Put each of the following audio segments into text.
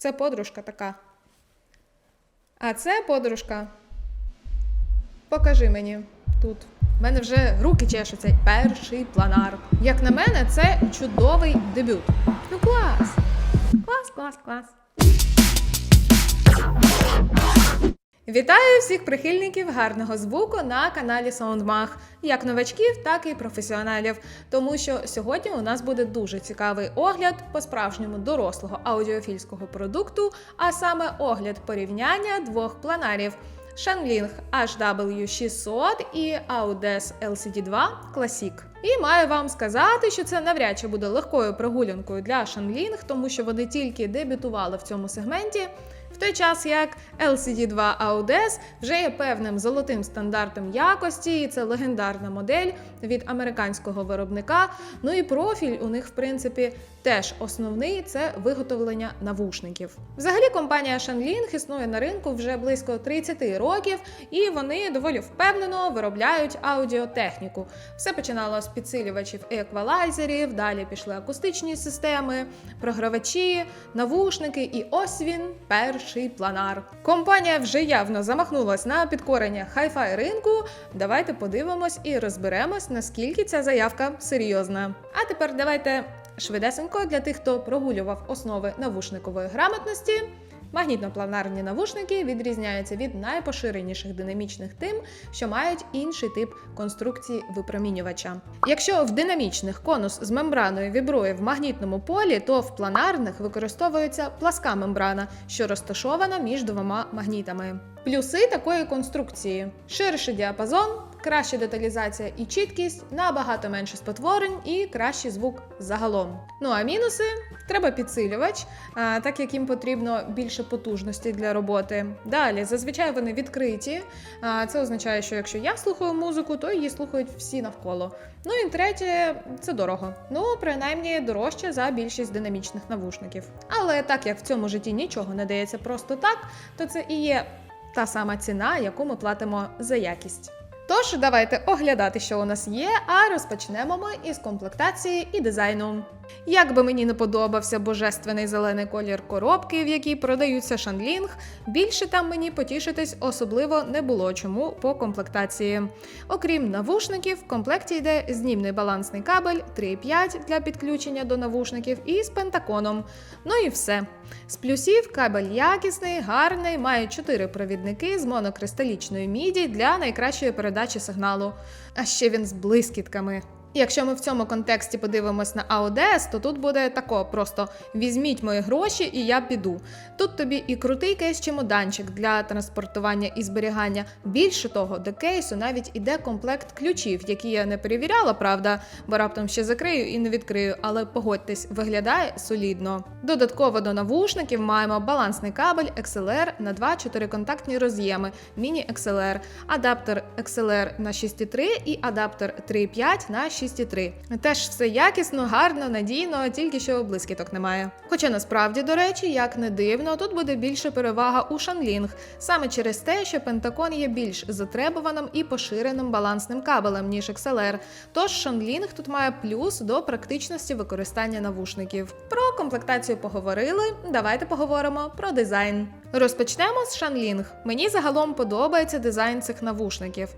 Це подружка така. А це подружка. Покажи мені тут. У мене вже руки чешуться. Перший планар. Як на мене, це чудовий дебют. Ну клас! Клас, клас, клас. Вітаю всіх прихильників гарного звуку на каналі SoundMag, як новачків, так і професіоналів. Тому що сьогодні у нас буде дуже цікавий огляд по-справжньому дорослого аудіофільського продукту, а саме огляд порівняння двох планарів. Shanling HW600 і Audes LCD2 Classic. І маю вам сказати, що це навряд чи буде легкою прогулянкою для Shanling, тому що вони тільки дебютували в цьому сегменті. Той час як LCD2 Audes вже є певним золотим стандартом якості, і це легендарна модель від американського виробника. Ну і профіль у них, в принципі, теж основний це виготовлення навушників. Взагалі, компанія Shanling існує на ринку вже близько 30 років, і вони доволі впевнено виробляють аудіотехніку. Все починало з підсилювачів і еквалайзерів, далі пішли акустичні системи, програвачі, навушники, і ось він перший планар. Компанія вже явно замахнулась на підкорення хай-фай ринку. Давайте подивимось і розберемось, наскільки ця заявка серйозна. А тепер давайте швидесенько для тих, хто прогулював основи навушникової грамотності. Магнітно-планарні навушники відрізняються від найпоширеніших динамічних тим, що мають інший тип конструкції випромінювача. Якщо в динамічних конус з мембраною вібрує в магнітному полі, то в планарних використовується пласка мембрана, що розташована між двома магнітами. Плюси такої конструкції: ширший діапазон, краща деталізація і чіткість, набагато менше спотворень і кращий звук загалом. Ну а мінуси треба підсилювач, так як їм потрібно більше потужності для роботи. Далі, зазвичай вони відкриті. Це означає, що якщо я слухаю музику, то її слухають всі навколо. Ну і третє, це дорого. Ну, принаймні дорожче за більшість динамічних навушників. Але так як в цьому житті нічого не дається просто так, то це і є та сама ціна, яку ми платимо за якість. Тож давайте оглядати, що у нас є, а розпочнемо ми із комплектації і дизайну. Як би мені не подобався божественний зелений колір коробки, в якій продаються шанлінг, більше там мені потішитись особливо не було чому по комплектації. Окрім навушників, в комплекті йде знімний балансний кабель 3,5 для підключення до навушників і з пентаконом. Ну і все. З плюсів кабель якісний, гарний, має 4 провідники з монокристалічної міді для найкращої передачі сигналу. А ще він з блискітками. Якщо ми в цьому контексті подивимось на AODS, то тут буде тако просто візьміть мої гроші і я піду. Тут тобі і крутий кейс-чемоданчик для транспортування і зберігання. Більше того, до кейсу навіть іде комплект ключів, які я не перевіряла, правда, бо раптом ще закрию і не відкрию, але погодьтесь, виглядає солідно. Додатково до навушників маємо балансний кабель XLR на два 4-контактні роз'єми, міні-XLR, адаптер XLR на 6,3 і адаптер 3,5 на 6,3. Теж все якісно, гарно, надійно, тільки що блискіток немає. Хоча насправді, до речі, як не дивно, тут буде більше перевага у Shanling, саме через те, що Pentagon є більш затребуваним і поширеним балансним кабелем, ніж XLR. Тож Shanling тут має плюс до практичності використання навушників. Про комплектацію поговорили. Давайте поговоримо про дизайн. Розпочнемо з Shanling. Мені загалом подобається дизайн цих навушників.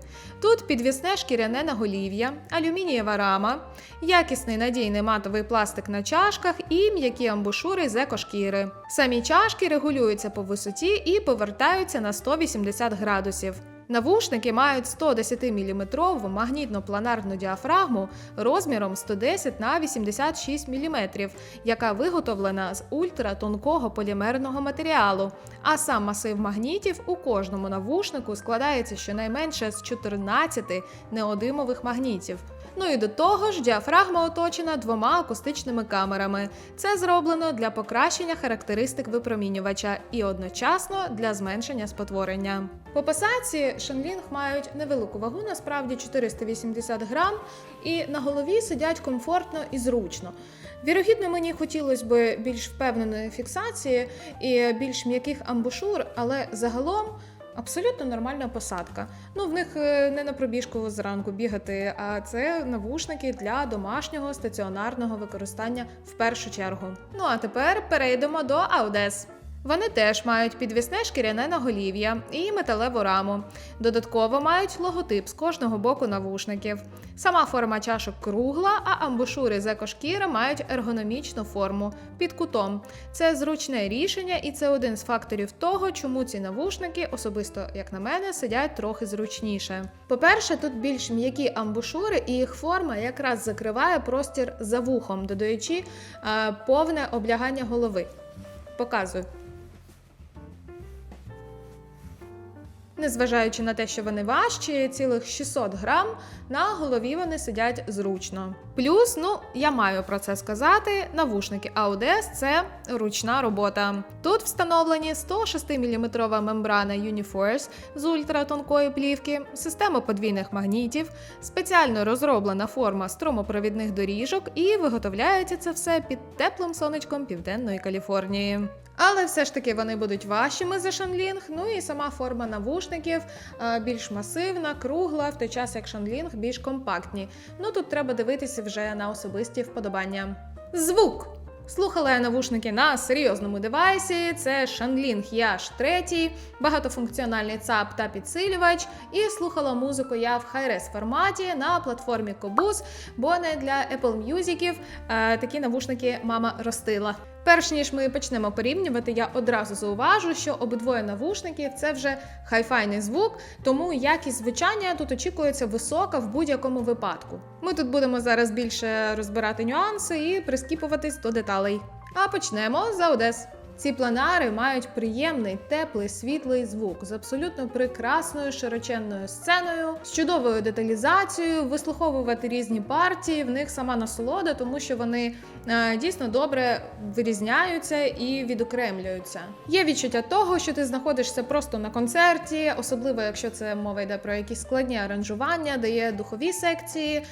Тут підвісне шкіряне наголів'я, алюмінієва рама, якісний надійний матовий пластик на чашках і м'які амбушури з екошкіри. Самі чашки регулюються по висоті і повертаються на 180 градусів. Навушники мають 110 мм магнітно-планарну діафрагму розміром 110 на 86 мм, яка виготовлена з ультратонкого полімерного матеріалу. А сам масив магнітів у кожному навушнику складається щонайменше з 14 неодимових магнітів. Ну і до того ж, діафрагма оточена двома акустичними камерами. Це зроблено для покращення характеристик випромінювача і одночасно для зменшення спотворення. По посадці Shanling мають невелику вагу, насправді 480 грам, і на голові сидять комфортно і зручно. Вірогідно, мені хотілося б більш впевненої фіксації і більш м'яких амбушур, але загалом. Абсолютно нормальна посадка. Ну, в них е, не на пробіжку зранку бігати, а це навушники для домашнього стаціонарного використання в першу чергу. Ну а тепер перейдемо до Audes. Вони теж мають підвісне шкіряне наголів'я і металеву раму. Додатково мають логотип з кожного боку навушників. Сама форма чашок кругла, а амбушури з екошкіри мають ергономічну форму під кутом. Це зручне рішення, і це один з факторів того, чому ці навушники, особисто як на мене, сидять трохи зручніше. По-перше, тут більш м'які амбушури, і їх форма якраз закриває простір за вухом, додаючи е, повне облягання голови. Показую. Незважаючи на те, що вони важчі, цілих 600 грам, на голові вони сидять зручно. Плюс, ну я маю про це сказати, навушники Audes – це ручна робота. Тут встановлені 106 мм мембрана Uniforce з ультратонкої плівки, система подвійних магнітів, спеціально розроблена форма струмопровідних доріжок і виготовляється це все під теплим сонечком Південної Каліфорнії. Але все ж таки вони будуть важчими за шанлінг. Ну і сама форма навушників е, більш масивна, кругла, в той час як шанлінг більш компактні. Ну тут треба дивитися вже на особисті вподобання. Звук. Слухала я навушники на серйозному девайсі. Це Shanling Yash 3, багатофункціональний ЦАП та підсилювач. І слухала музику я в хай-рес форматі на платформі Kobus, бо не для Apple Music е, такі навушники мама ростила. Перш ніж ми почнемо порівнювати, я одразу зауважу, що обидвоє навушників це вже хайфайний звук, тому якість звучання тут очікується висока в будь-якому випадку. Ми тут будемо зараз більше розбирати нюанси і прискіпуватись до деталей. А почнемо за Одес. Ці планари мають приємний, теплий, світлий звук з абсолютно прекрасною широченною сценою, з чудовою деталізацією, вислуховувати різні партії. В них сама насолода, тому що вони е, дійсно добре вирізняються і відокремлюються. Є відчуття того, що ти знаходишся просто на концерті, особливо якщо це мова йде про якісь складні аранжування, де є духові секції,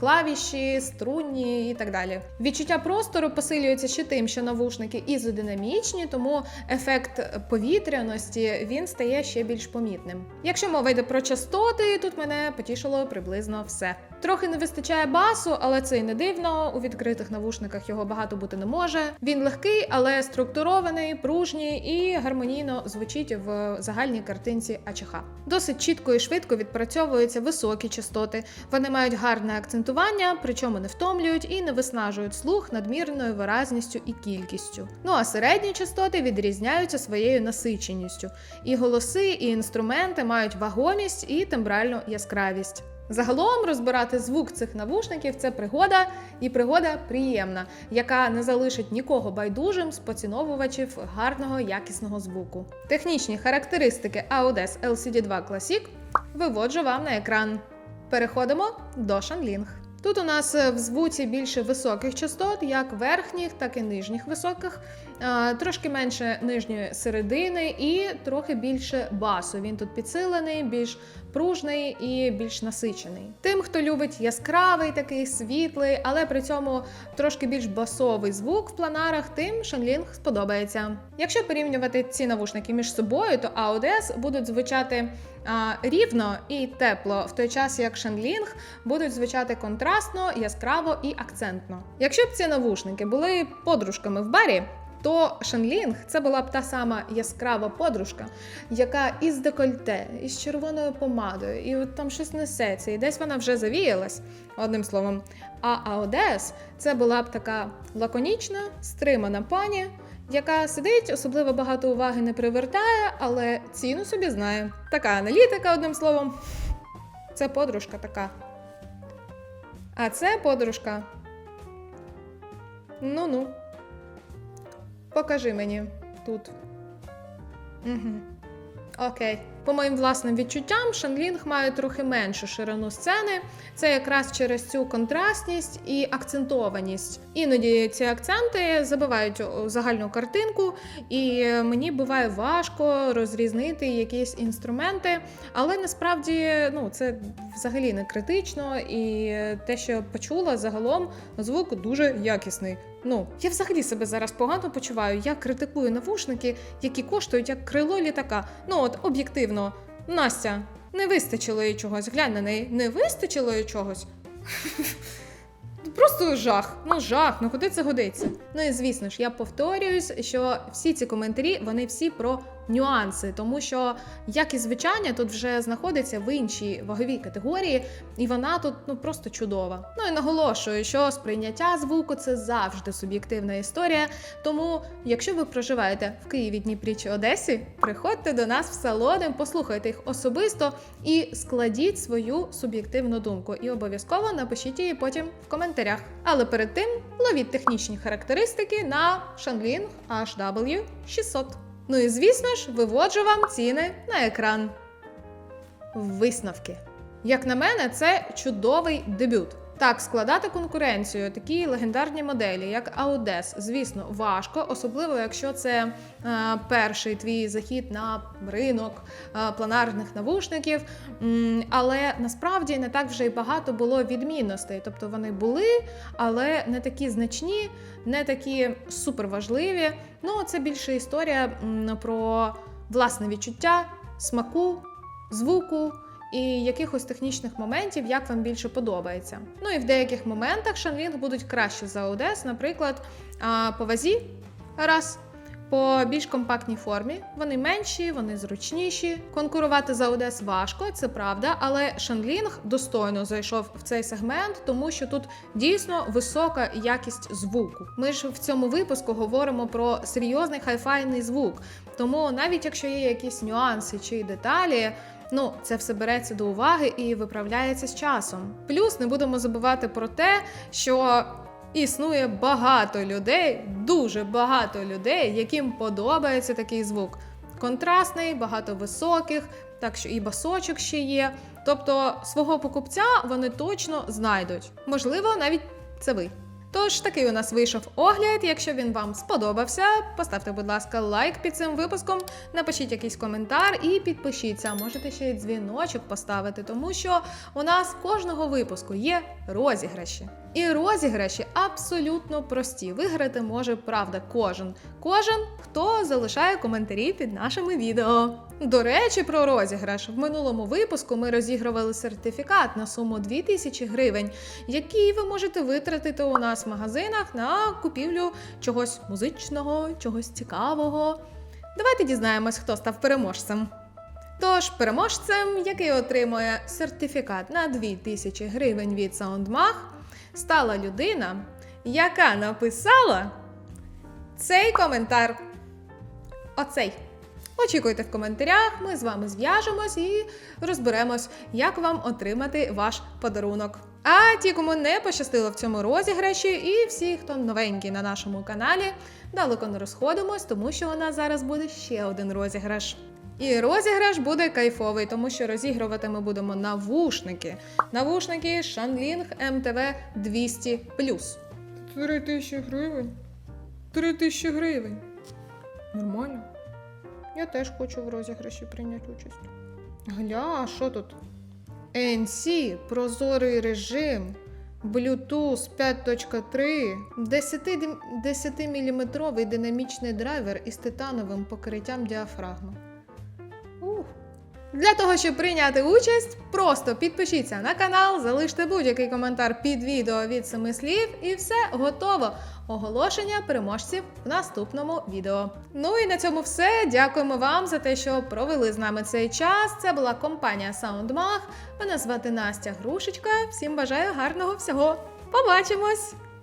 клавіші, струнні і так далі. Відчуття простору посилюється ще тим, що навушники ізодинамічні, тому ефект повітряності він стає ще більш помітним. Якщо мова йде про частоти, тут мене потішило приблизно все. Трохи не вистачає басу, але це й не дивно. У відкритих навушниках його багато бути не може. Він легкий, але структурований, пружній і гармонійно звучить в загальній картинці АЧХ. Досить чітко і швидко відпрацьовуються високі частоти. Вони мають гарне акцентування, причому не втомлюють і не виснажують слух надмірною виразністю і кількістю. Ну а середні частоти відрізняються своєю насиченістю. І голоси, і інструменти мають вагомість і тембральну яскравість. Загалом розбирати звук цих навушників це пригода, і пригода приємна, яка не залишить нікого байдужим з поціновувачів гарного якісного звуку. Технічні характеристики Audes LCD2 Classic виводжу вам на екран. Переходимо до Shanling. Тут у нас е, в звуці більше високих частот, як верхніх, так і нижніх високих, трошки менше нижньої середини і трохи більше басу. Він тут підсилений, більш пружний і більш насичений. Тим, хто любить яскравий, такий світлий, але при цьому трошки більш басовий звук в планарах, тим Шанлінг сподобається. Якщо порівнювати ці навушники між собою, то Audes будуть звучати рівно і тепло, в той час як Шанлінг будуть звучати контрастно, яскраво і акцентно. Якщо б ці навушники були подружками в барі. То Шанлінг це була б та сама яскрава подружка, яка із декольте, із червоною помадою, і от там щось несеться, і десь вона вже завіялась, одним словом. А Аодес це була б така лаконічна, стримана пані, яка сидить, особливо багато уваги не привертає, але ціну собі знає. Така аналітика, одним словом. Це подружка така. А це подружка. Ну-ну. Покажи мені тут. Угу. Окей. По моїм власним відчуттям, Шанлінг має трохи меншу ширину сцени. Це якраз через цю контрастність і акцентованість. Іноді ці акценти забивають загальну картинку, і мені буває важко розрізнити якісь інструменти, але насправді ну, це взагалі не критично, і те, що я почула, загалом звук дуже якісний. Ну, я взагалі себе зараз погано почуваю. Я критикую навушники, які коштують як крило літака. Ну от об'єктивно, Настя, не вистачило їй чогось. Глянь на неї, не вистачило їй чогось. Просто жах. Ну жах, ну куди це годиться? Ну і звісно ж, я повторююсь, що всі ці коментарі вони всі про нюанси, тому що як і звучання тут вже знаходиться в іншій ваговій категорії, і вона тут ну просто чудова. Ну і наголошую, що сприйняття звуку це завжди суб'єктивна історія. Тому, якщо ви проживаєте в Києві, Дніпрі чи Одесі, приходьте до нас в салони, послухайте їх особисто і складіть свою суб'єктивну думку. І обов'язково напишіть її потім в коментарях. Але перед тим ловіть технічні характеристики на Shanling HW600. Ну і звісно ж, виводжу вам ціни на екран. Висновки. Як на мене, це чудовий дебют. Так, складати конкуренцію, такі легендарні моделі, як Audes, звісно, важко, особливо якщо це е, перший твій захід на ринок е, планарних навушників. Але насправді не так вже й багато було відмінностей. Тобто вони були, але не такі значні, не такі суперважливі. Ну, це більше історія про власне відчуття, смаку, звуку і якихось технічних моментів, як вам більше подобається. Ну і в деяких моментах Shanling будуть краще за ODS, наприклад, по вазі раз. По більш компактній формі вони менші, вони зручніші. Конкурувати за ODS важко, це правда, але Shanling достойно зайшов в цей сегмент, тому що тут дійсно висока якість звуку. Ми ж в цьому випуску говоримо про серйозний хайфайний звук. Тому навіть якщо є якісь нюанси чи деталі, Ну, це все береться до уваги і виправляється з часом. Плюс не будемо забувати про те, що існує багато людей, дуже багато людей, яким подобається такий звук. Контрастний, багато високих, так що і басочок ще є. Тобто свого покупця вони точно знайдуть. Можливо, навіть це ви. Тож такий у нас вийшов огляд. Якщо він вам сподобався, поставте, будь ласка, лайк під цим випуском, напишіть якийсь коментар і підпишіться. Можете ще й дзвіночок поставити, тому що у нас кожного випуску є розіграші. І розіграші абсолютно прості. Виграти може правда кожен. Кожен, хто залишає коментарі під нашими відео. До речі, про розіграш. В минулому випуску ми розігрували сертифікат на суму 2000 гривень, який ви можете витратити у нас в магазинах на купівлю чогось музичного, чогось цікавого. Давайте дізнаємось, хто став переможцем. Тож, переможцем, який отримує сертифікат на 2000 гривень від SoundMag, стала людина, яка написала цей коментар. Оцей. Очікуйте в коментарях, ми з вами зв'яжемось і розберемось, як вам отримати ваш подарунок. А ті, кому не пощастило в цьому розіграші, і всі, хто новенький на нашому каналі, далеко не розходимось, тому що у нас зараз буде ще один розіграш. І розіграш буде кайфовий, тому що розігрувати ми будемо навушники. Навушники Shanling MTV 200 3 тисячі гривень. 3 тисячі гривень. Нормально. Я теж хочу в розіграші прийняти участь. Гля, а що тут? NC, прозорий режим, Bluetooth 5.3, 10-мм динамічний драйвер із титановим покриттям діафрагми. Для того, щоб прийняти участь, просто підпишіться на канал, залиште будь-який коментар під відео від семи слів, і все готово. Оголошення переможців в наступному відео. Ну і на цьому все. Дякуємо вам за те, що провели з нами цей час. Це була компанія SoundMag. Мене звати Настя Грушечка. Всім бажаю гарного всього. Побачимось!